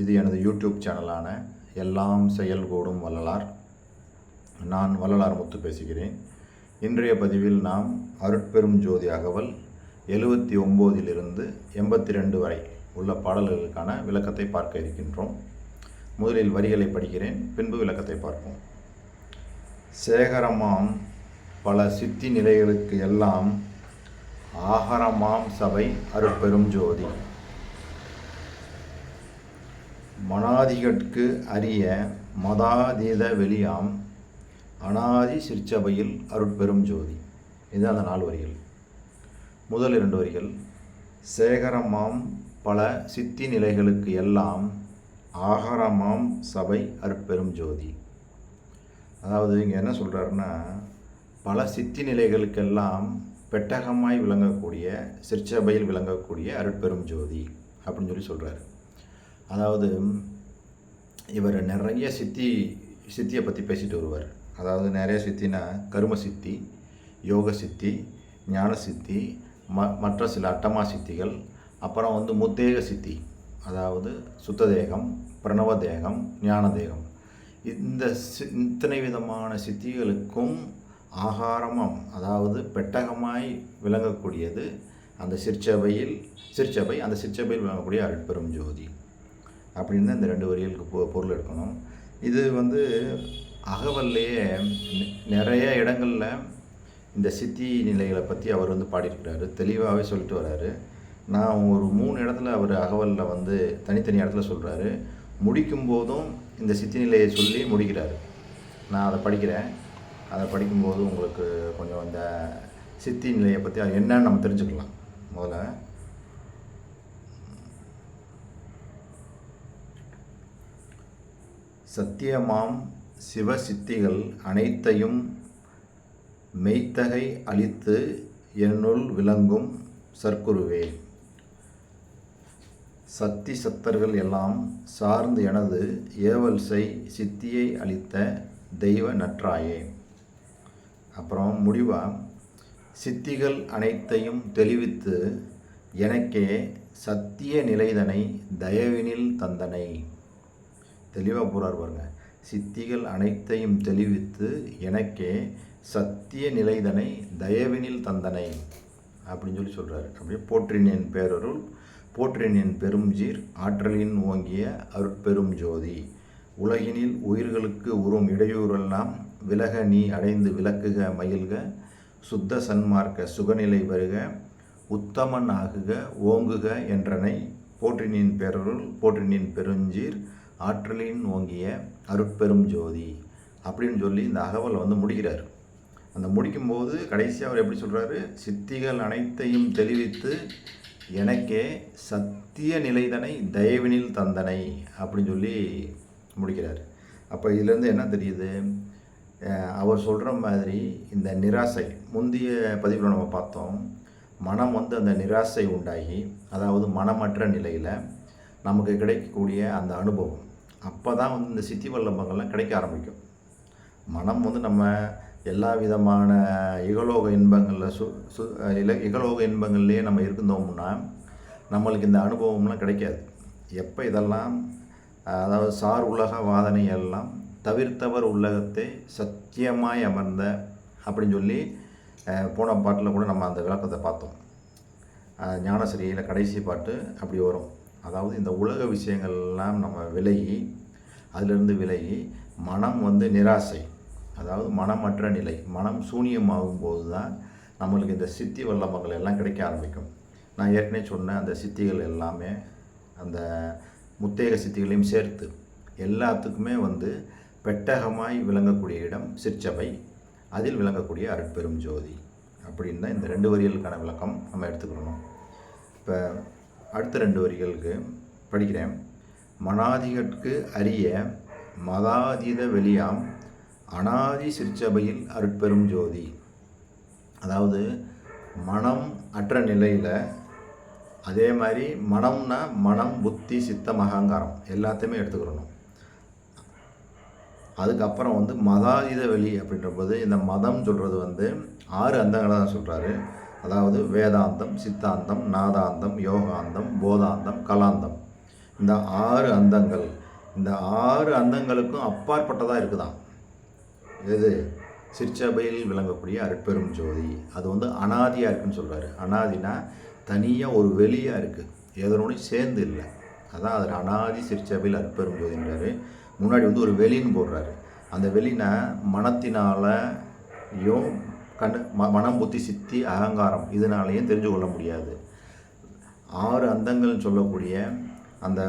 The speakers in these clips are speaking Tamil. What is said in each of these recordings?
இது எனது யூடியூப் சேனலான எல்லாம் செயல் கூடும் வள்ளலார். நான் வள்ளலார் முத்து பேசுகிறேன். இன்றைய பதிவில் நாம் அருட்பெரும் ஜோதி அகவல் எழுபத்தி ஒம்போதிலிருந்து எண்பத்தி ரெண்டு வரை உள்ள பாடல்களுக்கான விளக்கத்தை பார்க்க இருக்கின்றோம். முதலில் வரிகளை படிக்கிறேன் பின்பு விளக்கத்தை பார்ப்போம். சேகரமாம் பல சித்தி நிலைகளுக்கு எல்லாம் ஆகரமாம் சபை அருட்பெரும் ஜோதி. மனாதிகட்கு அரிய மதாதீத வெளியாம் அனாதி சிற்சபையில் அருட்பெரும் ஜோதி. இது அந்த நாலு வரிகள். முதல் இரண்டு வரிகள். சேகரமாம் பல சித்தி நிலைகளுக்கு எல்லாம் ஆகாரமாம் சபை அருட்பெரும் ஜோதி. அதாவது இங்கே என்ன சொல்கிறாருன்னா பல சித்தி நிலைகளுக்கெல்லாம் பெட்டகமாய் விளங்கக்கூடிய சிற்சபையில் விளங்கக்கூடிய அருட்பெரும் ஜோதி அப்படின்னு சொல்லி சொல்கிறாரு அதாவது இவர் நிறைய சித்தி சித்தியை பற்றி பேசிட்டு வருவார். அதாவது நிறைய சித்தினா கரும சித்தி யோக சித்தி ஞான சித்தி ம மற்ற சில அட்டமா சித்திகள் அப்புறம் வந்து முத்தேக சித்தி அதாவது சுத்த தேகம் பிரணவ தேகம் ஞான தேகம். இந்த சி இத்தனை விதமான சித்திகளுக்கும் ஆகாரமம் அதாவது பெட்டகமாய் விளங்கக்கூடியது அந்த சிற்சபையில் சிற்சபை அந்த சிற்சபையில் விளங்கக்கூடிய அருட்பெரும் ஜோதி. அப்படின்னு தான் இந்த ரெண்டு வரிகளுக்கு பொ பொருள் எடுக்கணும். இது வந்து அகவல்லையே நிறைய இடங்களில் இந்த சித்தி நிலைகளை பற்றி அவர் வந்து பாடியிருக்கிறாரு. தெளிவாகவே சொல்லிட்டு வர்றாரு நான் ஒரு மூணு இடத்துல அவர் அகவலில் வந்து தனித்தனி இடத்துல சொல்கிறாரு முடிக்கும் போதும் இந்த சித்தி நிலையை சொல்லி முடிக்கிறாரு. நான் அதை படிக்கிறேன். அதை படிக்கும்போது உங்களுக்கு கொஞ்சம் இந்த சித்தி நிலையை பற்றி என்னன்னு நம்ம தெரிஞ்சுக்கலாம் முதல்ல. சத்தியமாம் சிவசித்திகள் அனைத்தையும் மெய்த்தகை அளித்து என்னுள் விளங்கும் சர்க்குருவே சத்தி சத்தர்கள் எல்லாம் சார்ந்து எனது ஏவல்சை சித்தியை அளித்த தெய்வ நற்றாயே. அப்புறம் முடிவா? சித்திகள் அனைத்தையும் தெளிவித்து எனக்கே சத்திய நிலைதனை தயவினில் தந்தனை. தெளிவாக போகிறார் பாருங்க. சித்திகள் அனைத்தையும் தெளிவித்து எனக்கே சத்திய நிலைதனை தயவினில் தந்தனை அப்படின்னு சொல்லி சொல்கிறார் அப்படியே போற்றினேன் பேரருள் போற்றினேன் பெருஞ்சீர் ஆற்றலின் ஓங்கிய அருட்பெரும் ஜோதி. உலகினில் உயிர்களுக்கு உறும் இடையூறெல்லாம் விலக நீ அடைந்து விளக்குக மயில்க சுத்த சன்மார்க்க சுகநிலை வருக உத்தமன் ஆகுக ஓங்குக என்றனை. போற்றினின் பேரருள் போற்றினின் பெருஞ்சீர் ஆற்றலின் ஓங்கிய அருட்பெரும் ஜோதி அப்படின்னு சொல்லி இந்த அகவலை வந்து முடிக்கிறார். அந்த முடிக்கும்போது கடைசியாக அவர் எப்படி சொல்கிறாரு சித்திகள் அனைத்தையும் தெளிவித்து எனக்கே சத்திய நிலைதனை தயவினில் தந்தனை அப்படின்னு சொல்லி முடிக்கிறார். அப்போ இதுலேருந்து என்ன தெரியுது? அவர் சொல்கிற மாதிரி இந்த நிராசை முந்தைய பதிவில் நம்ம பார்த்தோம். மனம் வந்து அந்த நிராசை உண்டாகி அதாவது மனமற்ற நிலையில் நமக்கு கிடைக்கக்கூடிய அந்த அனுபவம். அப்போ தான் வந்து இந்த சித்தி வல்லம்பங்கள்லாம் கிடைக்க ஆரம்பிக்கும். மனம் வந்து நம்ம எல்லா விதமான இகலோக இன்பங்களில் சு சு இல இகலோக இன்பங்கள்லேயே நம்ம இருந்தோம்னா நம்மளுக்கு இந்த அனுபவம்லாம் கிடைக்காது. எப்போ இதெல்லாம் அதாவது சார் உலக வாதனை எல்லாம் தவிர்த்தவர் உலகத்தை சத்தியமாய் அமர்ந்த அப்படின்னு சொல்லி போன பாட்டில் கூட நம்ம அந்த விளக்கத்தை பார்த்தோம். ஞானசிரியில் கடைசி பாட்டு அப்படி வரும். அதாவது இந்த உலக விஷயங்கள்லாம் நம்ம விலகி அதிலிருந்து விலகி மனம் வந்து நிராசை அதாவது மனமற்ற நிலை மனம் சூனியமாகும் போது தான் நம்மளுக்கு இந்த சித்தி வல்லமங்கள் எல்லாம் கிடைக்க ஆரம்பிக்கும். நான் ஏற்கனவே சொன்ன அந்த சித்திகள் எல்லாமே அந்த முத்தேக சித்திகளையும் சேர்த்து எல்லாத்துக்குமே வந்து பெட்டகமாய் விளங்கக்கூடிய இடம் சிற்சபை. அதில் விளங்கக்கூடிய அருட்பெரும் ஜோதி. அப்படின்னு தான் இந்த ரெண்டு வரிகளுக்கான விளக்கம் நம்ம எடுத்துக்கணும் இப்போ அடுத்த ரெண்டு வரிகளுக்கு படிக்கிறேன். மனாதிகற்கு அரிய மதாதீத வெளியாம் அனாதி சிற்சபையில் அருட்பெரும் ஜோதி. அதாவது மனம் அற்ற நிலையில் அதே மாதிரி மனம்னா மனம் புத்தி சித்தம் அகங்காரம் எல்லாத்தையுமே எடுத்துக்கிறணும். அதுக்கப்புறம் வந்து மதாதீத வெளி அப்படின்றபோது இந்த மதம் சொல்கிறது வந்து ஆறு அந்தங்களை தான் சொல்கிறாரு அதாவது வேதாந்தம் சித்தாந்தம் நாதாந்தம் யோகாந்தம் போதாந்தம் கலாந்தம். இந்த ஆறு அந்தங்கள் இந்த ஆறு அந்தங்களுக்கும் அப்பாற்பட்டதாக இருக்குதான் எது? சிற்சபையில் விளங்கக்கூடிய அற்பெரும் ஜோதி. அது வந்து அனாதியாக இருக்குன்னு சொல்கிறாரு அனாதினா தனியாக ஒரு வெளியாக இருக்குது எதனோடையும் சேர்ந்து இல்லை. அதான் அதில் அனாதி சிற்சபையில் அற்பெரும் ஜோதின்றாரு. முன்னாடி வந்து ஒரு வெளின்னு போடுறாரு. அந்த வெளினா மனத்தினாலையும் கண் ம மனம் புத்தி சித்தி அகங்காரம் இதனாலையும் தெரிஞ்சு கொள்ள முடியாது. ஆறு அந்தங்கள்னு சொல்லக்கூடிய அந்த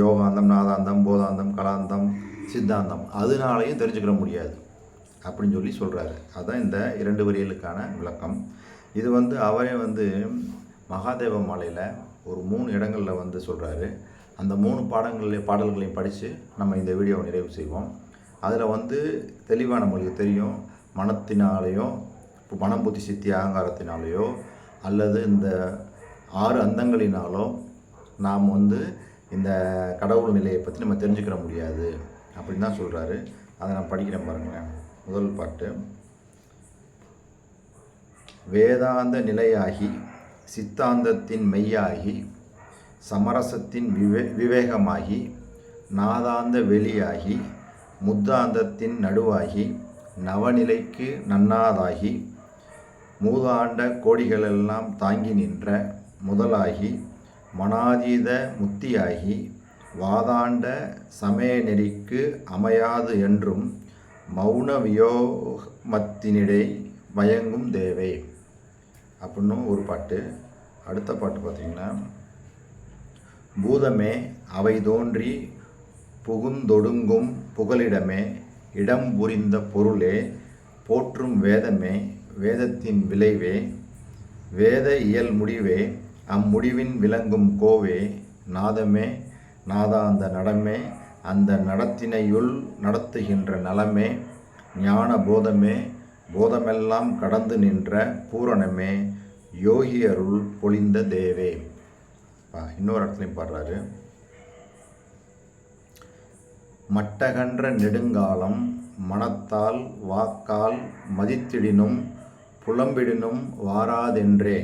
யோகாந்தம் நாதாந்தம் போதாந்தம் கலாந்தம் சித்தாந்தம் அதனாலையும் தெரிஞ்சுக்கிற முடியாது அப்படின்னு சொல்லி சொல்கிறாரு அதுதான் இந்த இரண்டு வரிகளுக்கான விளக்கம். இது வந்து அவரே வந்து மகாதேவ மாலையில் ஒரு மூணு இடங்களில் வந்து சொல்கிறாரு அந்த மூணு பாடங்களில் பாடல்களையும் படித்து நம்ம இந்த வீடியோவை நிறைவு செய்வோம். அதில் வந்து தெளிவாக நம்மளுக்கு தெரியும். மனத்தினாலேயும் இப்போ மனம் புத்தி சித்தி அகங்காரத்தினாலேயோ அல்லது இந்த ஆறு அந்தங்களினாலோ நாம் வந்து இந்த கடவுள் நிலையை பற்றி நம்ம தெரிஞ்சுக்கிற முடியாது அப்படின்னு தான் சொல்கிறாரு அதை நான் படிக்கிறேன் பாருங்களேன். முதல் பாட்டு. வேதாந்த நிலையாகி சித்தாந்தத்தின் மெய்யாகி சமரசத்தின் விவே விவேகமாகி நாதாந்த வெளியாகி முத்தாந்தத்தின் நடுவாகி நவநிலைக்கு நன்னாதாகி மூதாண்ட கோடிகளெல்லாம் தாங்கி நின்ற முதலாகி மனாதீத முத்தியாகி வாதாண்ட சமய நெறிக்கு அமையாது என்றும் மௌன வியோகமத்தினிடை மயங்கும் தேவை. அப்படின்னு ஒரு பாட்டு. அடுத்த பாட்டு பார்த்தீங்கன்னா பூதமே அவை தோன்றி புகுந்தொடுங்கும் புகலிடமே இடம் புரிந்த பொருளே போற்றும் வேதமே வேதத்தின் விளைவே வேத இயல் முடிவே அம்முடிவின் விளங்கும் கோவே நாதமே நாதா அந்த நடமே அந்த நடத்தினையுள் நடத்துகின்ற நலமே ஞான போதமே போதமெல்லாம் கடந்து நின்ற பூரணமே யோகி அருள் பொழிந்த தேவே. இன்னொரு இடத்துலையும் பாடுறாரு. மட்டகன்ற நெடுங்காலம் மனத்தால் வாக்கால் மதித்திடினும் புலம்பிடினும் வாராதென்றே.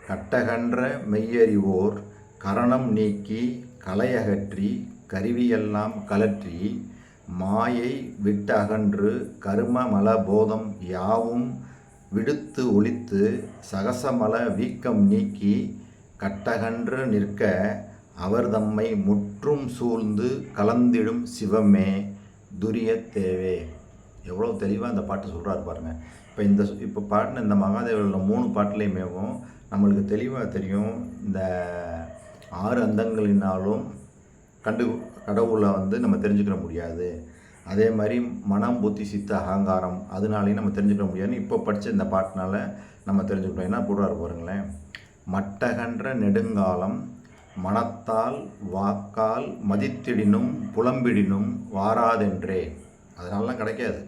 கட்டகன்ற மெய்யறிவோர் கரணம் நீக்கி கலையகற்றி கருவியெல்லாம் கலற்றி மாயை விட்டகன்று கருமமல போதம் யாவும் விடுத்து ஒழித்து சகசமல வீக்கம் நீக்கி கட்டகன்று நிற்க அவர் தம்மை முற்றும் சூழ்ந்து கலந்திடும் சிவமே துரிய தேவே எவ்வளோ தெளிவாக அந்த பாட்டு சொல்கிறாரு பாருங்கள் இப்போ இந்த இப்போ பாடின இந்த மகாதேவரில் மூணு பாட்டுலேயுமேவும் நம்மளுக்கு தெளிவாக தெரியும் இந்த ஆறு அந்தங்களினாலும் கண்டு கடவுளை வந்து நம்ம தெரிஞ்சுக்கிற முடியாது. அதே மாதிரி மனம் புத்தி சித்த அகங்காரம் அதனாலையும் நம்ம தெரிஞ்சுக்க முடியாதுன்னு இப்போ படித்த இந்த பாட்டினால நம்ம தெரிஞ்சுக்கிட்டோம். என்ன போடுறாரு பாருங்களேன். மட்டகன்ற நெடுங்காலம் மனத்தால் வாக்கால் மதித்திடினும் புலம்பிடினும் வாராதென்றே. அதனாலலாம் கிடைக்காது.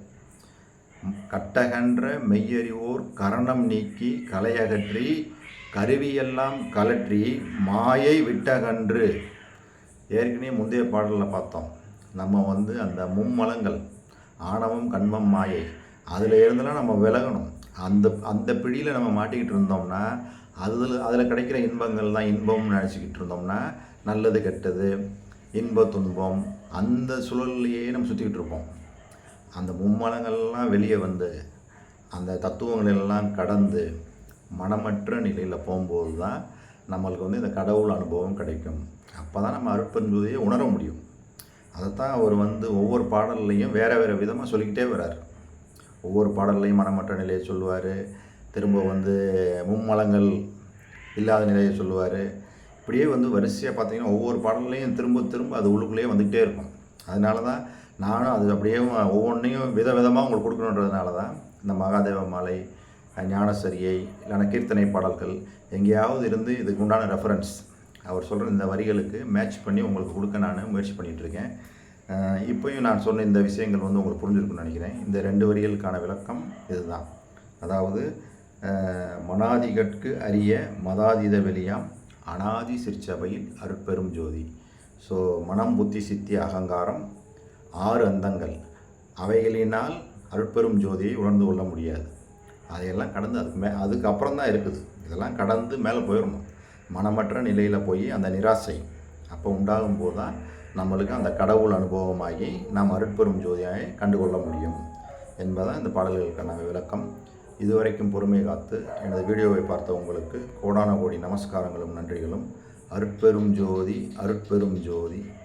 கட்டகன்ற மெய்யறிவோர் கரணம் நீக்கி கலையகற்றி கருவியெல்லாம் கலற்றி மாயை விட்டகன்று. ஏற்கனவே முந்தைய பாடலில் பார்த்தோம். நம்ம வந்து அந்த மும்மலங்கள் ஆணவம் கண்மம் மாயை அதில் இருந்தெல்லாம் நம்ம விலகணும். அந்த அந்த பிடியில் நம்ம மாட்டிக்கிட்டு இருந்தோம்னா அதில் அதில் கிடைக்கிற இன்பங்கள் தான் இன்பம்னு நினச்சிக்கிட்டு இருந்தோம்னா நல்லது கெட்டது இன்ப துன்பம் அந்த சூழல்லையே நம்ம சுற்றிக்கிட்டு இருப்போம். அந்த மும்மலங்கள்லாம் வெளியே வந்து அந்த தத்துவங்களெல்லாம் கடந்து மனமற்ற நிலையில் போகும்போது தான் நம்மளுக்கு வந்து இந்த கடவுள் அனுபவம் கிடைக்கும். அப்போ தான் நம்ம அருட்பெருஞ்சோதியை உணர முடியும். அதைத்தான் அவர் வந்து ஒவ்வொரு பாடல்லையும் வேறு வேறு விதமாக சொல்லிக்கிட்டே வர்றார். ஒவ்வொரு பாடல்லையும் மனமற்ற நிலையை சொல்லுவார். திரும்ப வந்து மும்மலங்கள் இல்லாத நிலையை சொல்லுவார். இப்படியே வந்து வரிசையாக பார்த்தீங்கன்னா ஒவ்வொரு பாடல்லையும் திரும்ப திரும்ப அது உள்ளுக்குள்ளேயே வந்துக்கிட்டே இருக்கும். அதனால தான் நானும் அது அப்படியே ஒவ்வொன்றையும் விதவிதமாக உங்களுக்கு கொடுக்கணுன்றதுனால தான் இந்த மகாதேவ மாலை ஞானசரியை இல்லைனா கீர்த்தனை பாடல்கள் எங்கேயாவது இருந்து இதுக்கு உண்டான ரெஃபரன்ஸ் அவர் சொல்கிற இந்த வரிகளுக்கு மேட்ச் பண்ணி உங்களுக்கு கொடுக்க நான் முயற்சி பண்ணிகிட்ருக்கேன் இப்போயும் நான் சொன்ன இந்த விஷயங்கள் வந்து உங்களுக்கு புரிஞ்சிருக்குன்னு நினைக்கிறேன். இந்த ரெண்டு வரிகளுக்கான விளக்கம் இதுதான். அதாவது மனாதிகட்கு அரிய மதாதீத வெளியாம் அனாதி சிற்சபையில் அருட்பெரும் ஜோதி. ஸோ மனம் புத்தி சித்தி அகங்காரம் ஆறு அந்தங்கள். அவைகளினால் அருட்பெரும் ஜோதியை உணர்ந்து கொள்ள முடியாது. அதையெல்லாம் கடந்து அதுக்கு மே அதுக்கப்புறம் தான் இருக்குது. இதெல்லாம் கடந்து மேலே போயிடணும் மனமற்ற நிலையில் போய் அந்த நிராசை அப்போ உண்டாகும் போது தான் நம்மளுக்கு அந்த கடவுள் அனுபவமாகி நாம் அருட்பெரும் ஜோதியை கண்டுகொள்ள முடியும். என்பதான் இந்த பாடல்களுக்கான விளக்கம். இதுவரைக்கும் பொறுமை காத்து எனது வீடியோவை பார்த்த உங்களுக்கு கோடான கோடி நமஸ்காரங்களும் நன்றிகளும். அருட்பெரும் ஜோதி அருட்பெரும் ஜோதி.